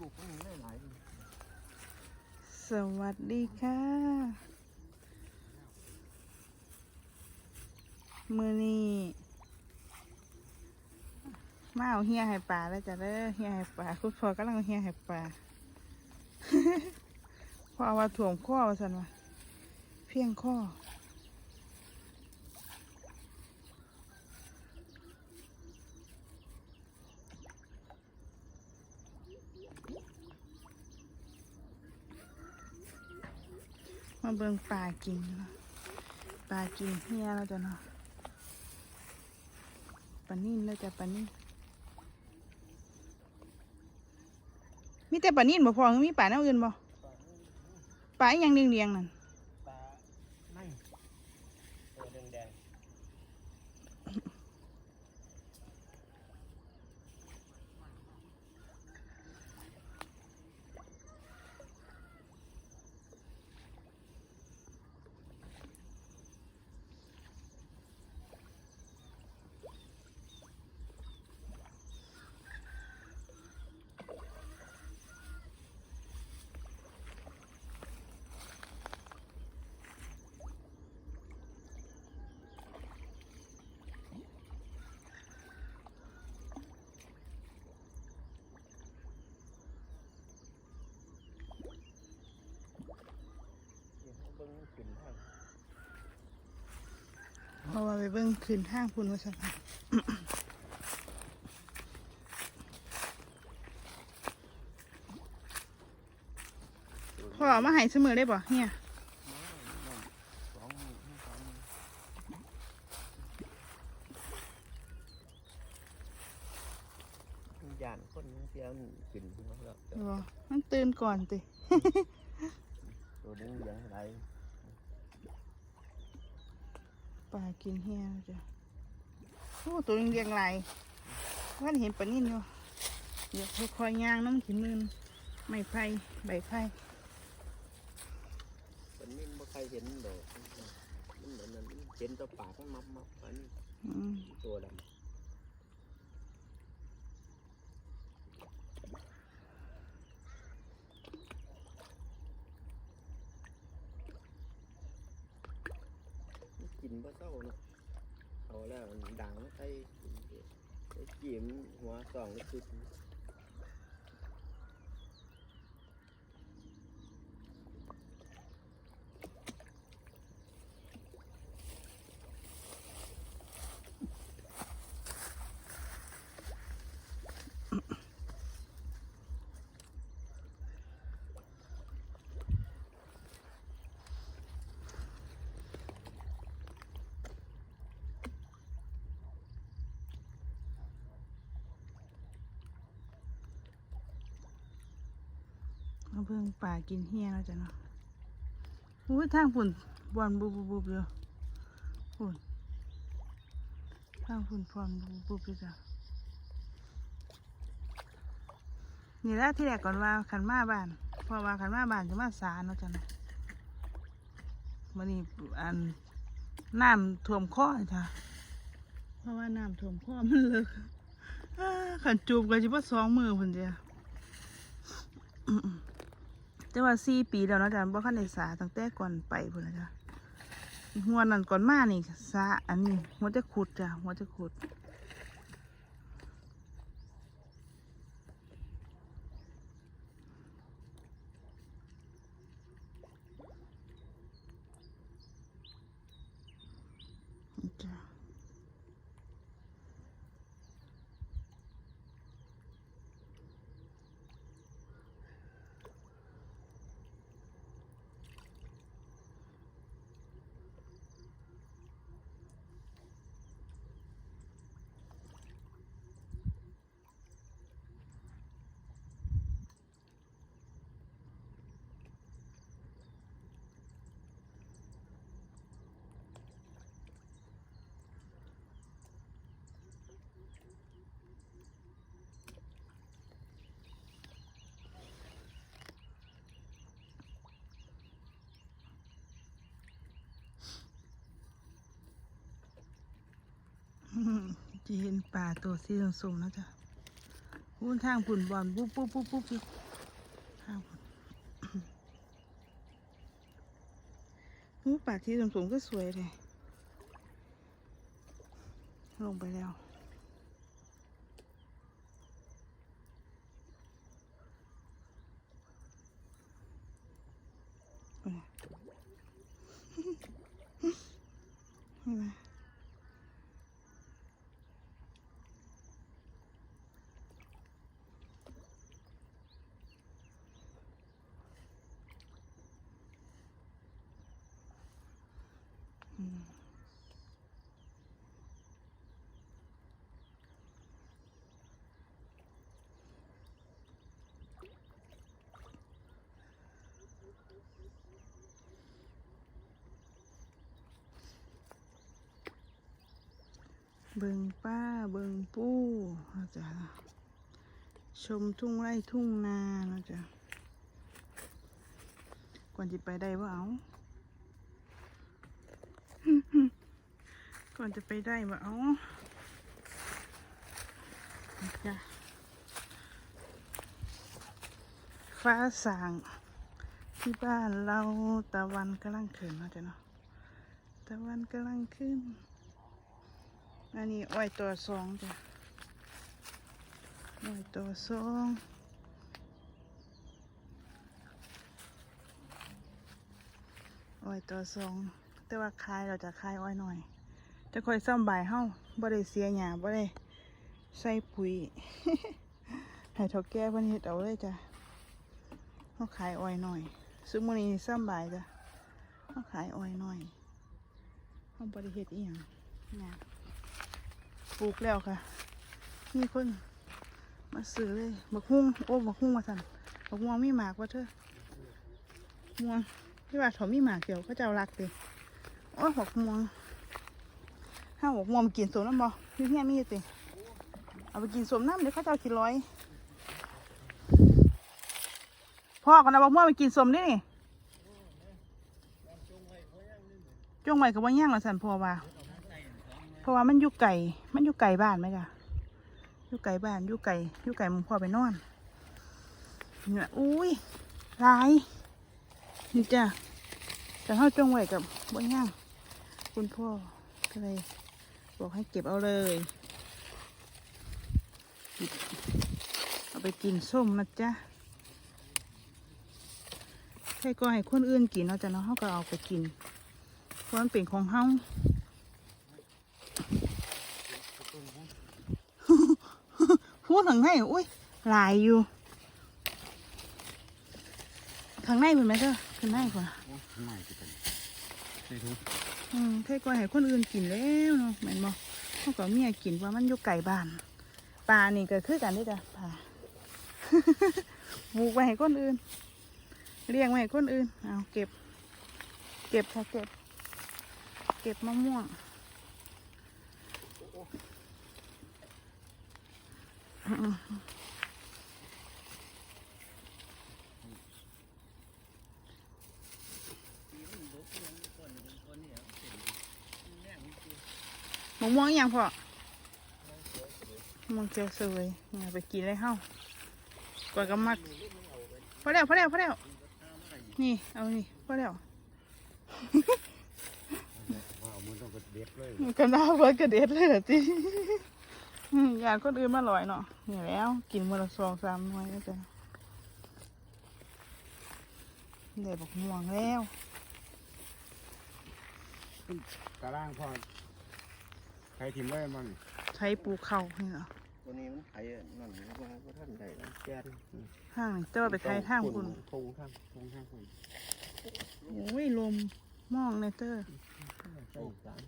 ลูกมันหลายสวัสดีค่ะ มือนี้มาเอาเฮียให้ปลาแล้วจ้ะเด้อเฮียให้ปลาคุณพ่อกำลังเฮียให้ปลาพ่อว่าถ่วงข้อสันวะเพียงข้อ มาเบิ่งปลากินเนาะปลากินเฮียแล้วจ้ะเนาะปลานิ่นแล้วจ้ะปลานิ่นมีแต่ปลานิ่นบ่พอมีปลาแนวอื่นบ่ปลาอหยังเรียงๆนั่นปลาไม่ตัวแดงๆเดี๋ยวเขาเบิ่งขึ้นทาง เพราะว่าไปเบิ่งคืนห้างพุ่นว่าซั่นน่ะพ่อเอามาให้เสมอได้บ่เฮียสองมือให้สองมือยานคนนั้นเสียมันขึ้นหัวแล้วบ่มันตื่นก่อนติ ตัวนี้ยังไร ปลากินเฮียจ้ะโอ้ตัวยังเรียงไรท่านเห็นปลานิ่นอยู่เดี๋ยวค่อยๆย่างน้ำขินมืนไม้ไผ่ใบไผ่มันไม่บ่ใครเห็นดอกมันเหมือนนั้นมันเห็นแตัวปากมันมับมับอันนี้อืมตัวดำกินบ่ เศร้าเนาะเอาแล้วดังใส่ใส่จีมหัวสองแล้ เอาเบิ่งปลากินเฮียแล้วจ้ะเนาะอุ้ยทางฝุ่นบอลบุบบุบบุบอยู่ฝุ่นทางฝุ่นพรบุบบุบอยู่จ้ะนี่แหละที่แรกก่อนว่าขันมาบ้านพอว่าขันมาบ้านจะมาสารเนาะจ้ะเนาะมันนี่อันน้ำท่วมข้อจ้ะเพราะว่าน้ำท่วมข้อมันเลิกอ้าขันจูบกันจะว่าสองมือพุ่นจ้ะ แต่ว่าสี่ปีแล้วนะจ๊ะบ่คันได้สาตั้งแต่ก่อนไปพุ่นนะจ๊ะหัวนั่นก่อนมานี่สาอันนี้หัวจะขุดจ้ะหัวจะขุดจ้ะอื้อ หือจะเห็นป่าตัวสีส้มๆแล้วจ้ะพุ่นทางพุ่นบอลปุ๊บปุ๊บปุ๊บปุ๊บอยู่ข้าวหูป่าที่สูงๆก็สวยเลย ลงไปแล้วเห็นไหม เบิงป้าเบิงปู้เราจะชมทุ่งไร่ทุ่งนาเราจะก่อนจะไปได้ว่าเอา ก่อนจะไปได้ว่เอาจ้ะฟ้าสางที่บ้านเราตะวันกำลังขึ้นเนาะจ้ะเนาะตะวันกำลังขึ้น อันนี้อ้อยตัวสองจ้ะอ้อยตัวสองอ้อยตัวสองแต่ว่าคายเราจะคายอ้อยหน่อย จะคอยซ่อมใบายเฮ้าบ่ได้เสียหยาบ่ได้ใส่ปุ๋ยให้ท่าแก่เพิ่นเฮ็ดเอาเลยจ้ะเฮาขายอ้อยหน่อยซึ่งมื้อนี้ซ่อมใบายจ้ะเฮาขายอ้อยหน่อยเฮาบ่ได้เฮ็ดอีหยังหยาปลูกแล้วค่ะ มีคนมาซื้อเลยบักฮุ้งโอ้บักฮุ้งมาสั่นบักม่วงมีหมากว่าเธอม่วงที่ว่าเขามีหมากเดียวก็จะเอารักเดีโอ้บักม่วง ห้าบักม่วงมกินสมน้ำบ่พี่เพี้ยมีอยู่ติเอาไปกินสมน้ำเดี๋ยวเขาจะเอากี่ร้อยพ่อกันนะบักม่วงไปกินสมนี่นี่จงไว้กับว่าย่างละสันพอว่าเพราะว่ามันอยู่ไก่มันอยู่ไก่บ้านไหมจ้ะอยู่ไก่บ้านอยู่ไก่อยู่ไก่มึงพ่อไปนอนเนี่ยอุ้ยลายนี่จ้ะแต่เขาจงไว้กับบ่ย่างคุณพ่อก็เลย บอกให้เก็บเอาเลย เอาไปกินส้มนะจ๊ะใครก็ให้คนอื่นกินเนาะจ้ะเนาะเขาก็เอาไปกินเพราะมันเป็นของเฮาพูดถึงให้อุ้ยหลายอยู่ข้างในเป็นไหมเธอข้างในก่อนไม่จะเป็นใส่ถุง อืมแค่ก่อนให้คนอื่นกินแล้วเนาะแม่นบ่เขาก็เมียกินว่ามันอยู่ไก่บ้านปลานี่ก็คือกันได้อจ้ะปลาปลูกไว้ให้คนอื่น เลี้ยงไว้ให้คนอื่นเอาเก็บ เก็บค่ะเก็บ เก็บมะม่วงมะม่วงยังพอม่วงเจียวสวยเนี่ยไปกินเลยเฮ้ากว่าก็มักพอแล้วพอแล้วพอแล้วนี่เอานี่พอแล้วว้าวมันก็น่าเบิดกระเด็ดเลยเหรอจีอยากคนอื่นมาลอยเนาะนี่แล้ว กินมือละสองสามหน่วยก็จะได้บอกม่วงแล้วกระล่างพอ ครทิมเลยมันใช้ปูเข่านี่เหรอตัวนี้มันไถนั่นว่าว่าท่านใดแล้วแกนห้างนี่เจ้าไปไทยทางคุณทงทางทงทางคุณโอ้ยลมมองในเตอร์ใช่สาม